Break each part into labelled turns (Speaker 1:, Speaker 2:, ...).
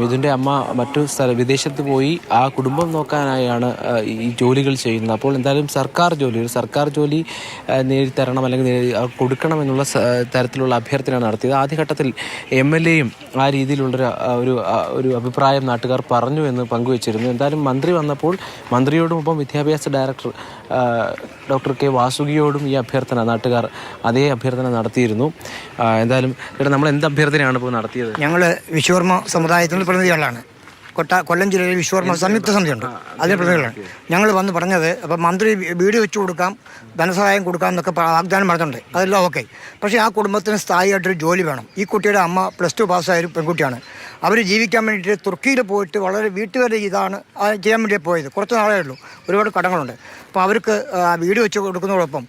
Speaker 1: മിഥുന്റെ അമ്മ മറ്റു സ്ഥല വിദേശത്ത് പോയി ആ കുടുംബം നോക്കാനായാണ് ഈ ജോലികൾ ചെയ്യുന്നത്. അപ്പോൾ എന്തായാലും സർക്കാർ ജോലി സർക്കാർ ജോലി നേടിത്തരണം അല്ലെങ്കിൽ കൊടുക്കണം എന്നുള്ള തരത്തിലുള്ള അഭ്യർത്ഥന നടത്തിയത്. ആദ്യഘട്ടത്തിൽ എം എൽ എയും ആ രീതിയിലുള്ളൊരു ഒരു ഒരു അഭിപ്രായം നാട്ടുകാർ പറഞ്ഞു എന്ന് പങ്കുവച്ചിരുന്നു. എന്തായാലും മന്ത്രി വന്നപ്പോൾ മന്ത്രിയോടുമൊപ്പം വിദ്യാഭ്യാസ ഡയറക്ടർ ഡോക്ടർ കെ വാസുകിയോടും ഈ അഭ്യർത്ഥന നാട്ടുകാർ അതേ അഭ്യർത്ഥന നടത്തിയിരുന്നു. എന്തായാലും നമ്മൾ എന്ത് അഭ്യർത്ഥനയാണ് ഇപ്പോൾ നടത്തിയത്?
Speaker 2: ഞങ്ങൾ വിശ്വകർമ്മ സമുദായത്തിന്റെ പ്രതിനിധികളാണ് കൊട്ട കൊല്ലം ജില്ലയിൽ വിശ്വകർമ്മ സംയുക്ത സമിതിയുണ്ട്. അതിന്റെ പ്രതിനിധികളാണ്. ഞങ്ങൾ വന്ന് പറഞ്ഞത് അപ്പം മന്ത്രി വീട് വെച്ച് കൊടുക്കാം ധനസഹായം കൊടുക്കാം എന്നൊക്കെ വാഗ്ദാനം പറഞ്ഞിട്ടുണ്ട്. അതെല്ലാം ഓക്കെ. പക്ഷേ ആ കുടുംബത്തിന് സ്ഥായിയായിട്ടൊരു ജോലി വേണം. ഈ കുട്ടിയുടെ അമ്മ പ്ലസ് ടു പാസ്സായ ഒരു പെൺകുട്ടിയാണ്. അവർ ജീവിക്കാൻ വേണ്ടിയിട്ട് തുർക്കിയിൽ പോയിട്ട് വളരെ വീട്ടുകാരുടെ ഇതാണ് ചെയ്യാൻ വേണ്ടി പോയത്. കുറച്ച് നാളേ ഉള്ളൂ. ഒരുപാട് കടങ്ങളുണ്ട്. അപ്പോൾ അവർക്ക് വീട് വെച്ച് കൊടുക്കുന്നതോടൊപ്പം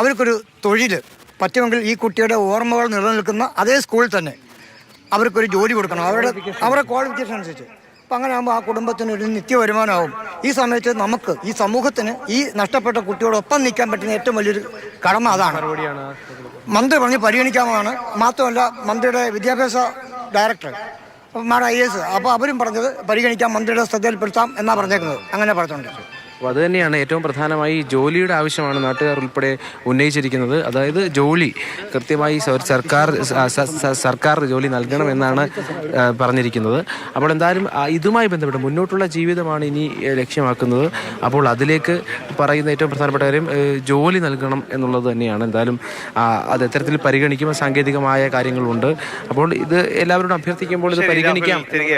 Speaker 2: അവർക്കൊരു തൊഴിൽ പറ്റുമെങ്കിൽ ഈ കുട്ടിയുടെ ഓർമ്മകൾ നിലനിൽക്കുന്ന അതേ സ്കൂളിൽ തന്നെ. അവർക്കൊരു ജോലി കൊടുക്കണം. അവരുടെ അവരുടെ ക്വാളിഫിക്കേഷൻ അനുസരിച്ച്. അപ്പം അങ്ങനെ ആകുമ്പോൾ ആ കുടുംബത്തിന് ഒരു നിത്യ വരുമാനമാവും ഈ സമയത്ത് നമുക്ക് ഈ സമൂഹത്തിന് ഈ നഷ്ടപ്പെട്ട കുട്ടിയോടൊപ്പം നിൽക്കാൻ പറ്റുന്ന ഏറ്റവും വലിയൊരു കടമ അതാണ്. മന്ത്രി പറഞ്ഞ് പരിഗണിക്കാമെന്നാണ് മാത്രമല്ല മന്ത്രിയുടെ വിദ്യാഭ്യാസ ഡയറക്ടർ മാഡം ഐ എസ്. അപ്പോൾ അവരും പറഞ്ഞത് പരിഗണിക്കാം മന്ത്രിയുടെ ശ്രദ്ധയിൽപ്പെടുത്താം എന്നാണ് പറഞ്ഞേക്കുന്നത്. അങ്ങനെ പറഞ്ഞിട്ടുണ്ട്
Speaker 1: അപ്പോൾ അത് തന്നെയാണ് ഏറ്റവും പ്രധാനമായി ജോലിയുടെ ആവശ്യമാണ് നാട്ടുകാർ ഉൾപ്പെടെ ഉന്നയിച്ചിരിക്കുന്നത്. അതായത് ജോലി. കൃത്യമായി സർക്കാർ സർക്കാർ ജോലി നൽകണമെന്നാണ് പറഞ്ഞിരിക്കുന്നത്. അപ്പോൾ എന്തായാലും ഇതുമായി ബന്ധപ്പെട്ട് മുന്നോട്ടുള്ള ജീവിതമാണ് ഇനി ലക്ഷ്യമാക്കുന്നത്. അപ്പോൾ അതിലേക്ക് പറയുന്ന ഏറ്റവും പ്രധാനപ്പെട്ട കാര്യം ജോലി നൽകണം എന്നുള്ളത് തന്നെയാണ്. എന്തായാലും അത് എത്തരത്തിൽ പരിഗണിക്കുമ്പോൾ സാങ്കേതികമായ കാര്യങ്ങളുണ്ട്. അപ്പോൾ ഇത് എല്ലാവരോടും അഭ്യർത്ഥിക്കുമ്പോൾ ഇത് പരിഗണിക്കാം.